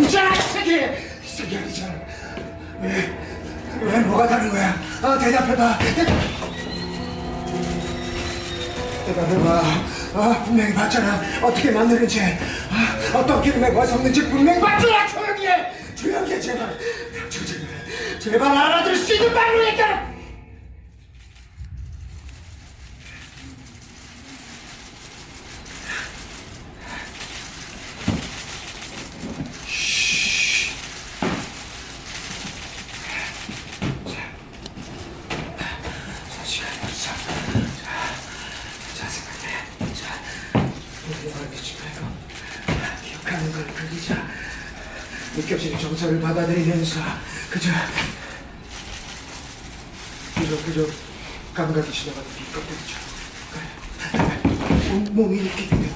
이게 이상이 아니잖아. 왜? 왜 뭐가 다른 거야? 아 대답해봐. 대... 대답해봐. 아 분명히 봤잖아. 어떻게 만드는지, 아, 어떤 기름에 뭐 섞는지 분명히 봤잖아. 조용히 해. 조용히 해 제발. 저 제발. 제발 알아들을 수 있는 말로 얘기하라. 자, 시간이 없어. 자, 자 생각해. 자, 우리 얼핏이 말고 기억하는 걸 그리자. 느껴지는 정서를 받아들이면서 그저 그저 그저 감각이 지나가는. 그래. 몸, 몸이 느끼는 대로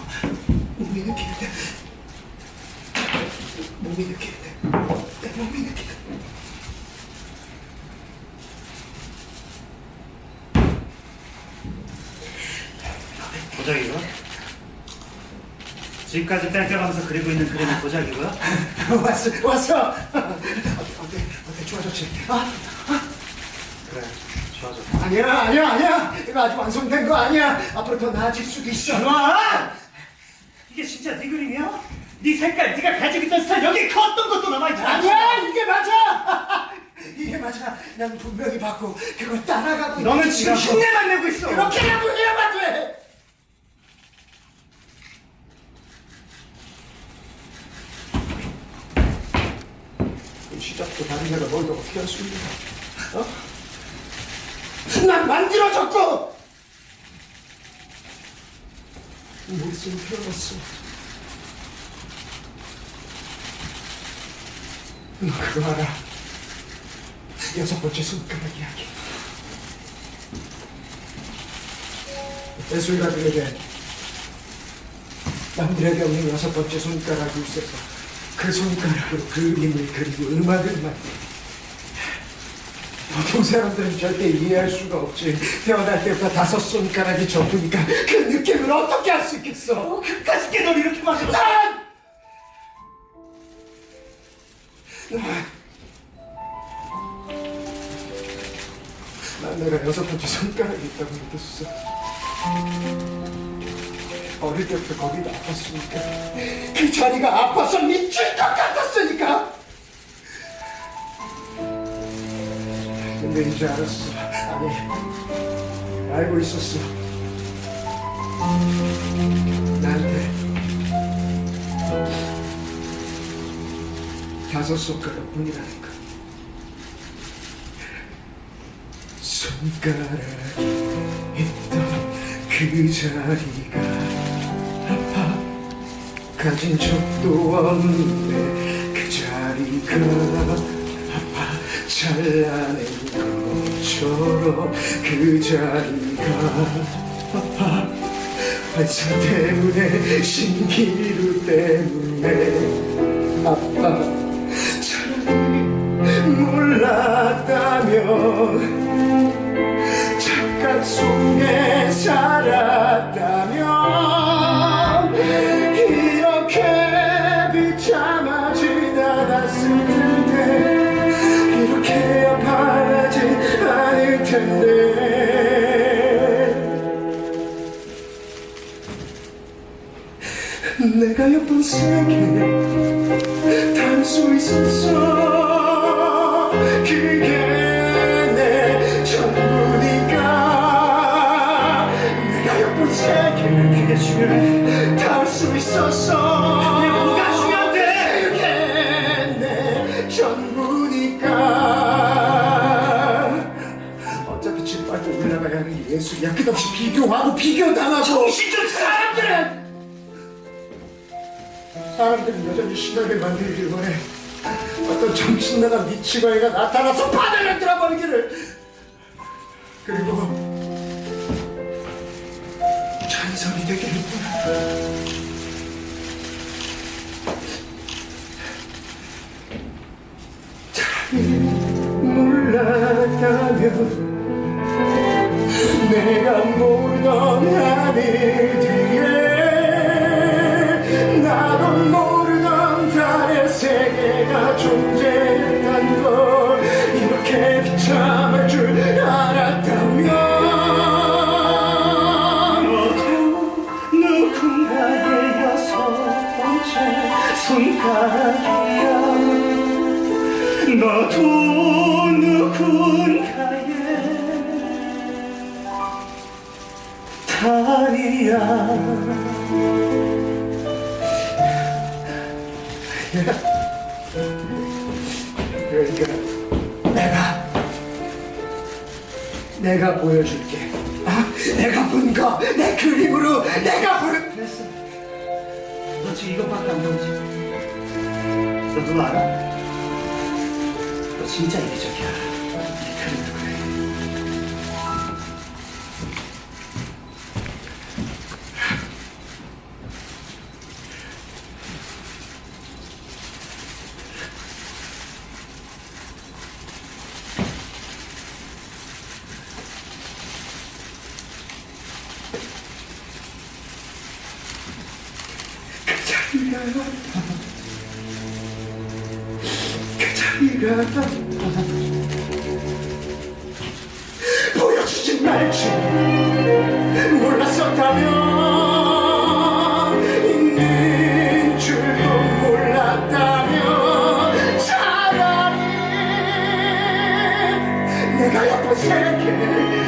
몸이 느끼는 대 몸이 느끼는 대내 몸이 느끼는 대 보자기가? 지금까지 뺏겨가면서 그리고 있는 그림이 보자기고요? 왔어 왔어 어때 어때 좋아졌지 아 그래, 좋아져. 아니야 아니야 아니야 이거 아직 완성된 거 아니야 앞으로 더 나아질 수도 있어 와! 이게 진짜 네 그림이야? 네 색깔, 네가 가지고 있던 스타일 여기 컸던 것도 남아 있잖아. 아니야 이게 맞아 이게 맞아 난 분명히 봤고 그걸 따라가고 너는. 지금 흉내만 내고 있어. 그렇게라도 해야만 돼 이 시작도 다른 애가 뭘더 어떻게 할수 있는 거야 어? 난 만들어졌고! 머릿속에 태어났어. 너 그거 알아? 여섯 번째 손가락 이야기. 예술가들에게 남들에게 없는 여섯 번째 손가락이 있어서 그 손가락으로 그림을 그리고 음악을 만들고 보통 사람들은 절대 이해할 수가 없지. 태어날 때부터 다섯 손가락이 전부니까 그 느낌을 어떻게 할수 있겠어? 그까짓 게널 이렇게 만들어. 난! 난! 난 내가 여섯 번째 손가락이 있다고 믿었어. 어릴 때부터 거기가 아팠으니까. 그 자리가 아파서 미칠 것 같았으니까. 근데 이제 알았어. 아니, 알고 있었어. 나한테 다섯 손가락 뿐이라는 거. 손가락이 있던 그 자리가 가진 적도 없는데 그 자리가 아파 잘라낸 것처럼 그 자리가 아파 환상 때문에 신기루 때문에 아파 차라리 몰랐다면 착각 속에 살았다 내가 몇번 세게 닿을 수 있었어 그게 내 전부니까. 내가 몇번 세게 그게 중요해 닿을 수 있었어 끝없이 비교하고 비교당하고 정신 좀 차려! 사람들은 사람들은 여전히 신나게 만들길 원해 어떤 정신나간 미치광이가 나타나서 바다를 들어 버리기를 그리고 잔소리 되기를 원해 몰랐다면 너도 누군가의 달이야 그러니까 내가 내가 보여줄게. 아, 내가 본 거, 내 그림으로 내가 보여. 됐어 너 지금 이것밖에 안 보이지? 너 누구 알아? 너 진짜 이기적이야. 네 그림도 그래 그 자리가 보여주지 말지. 몰랐었다면 있는 줄도 몰랐다면 차라리 내가 세계 몰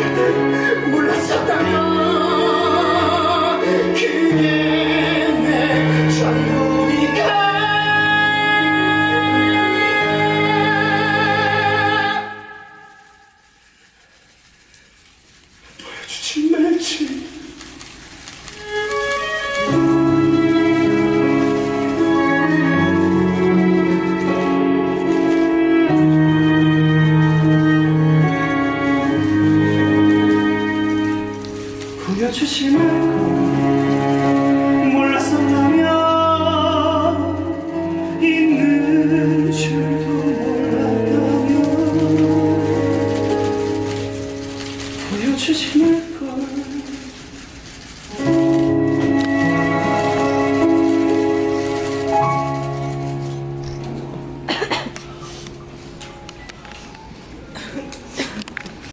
之前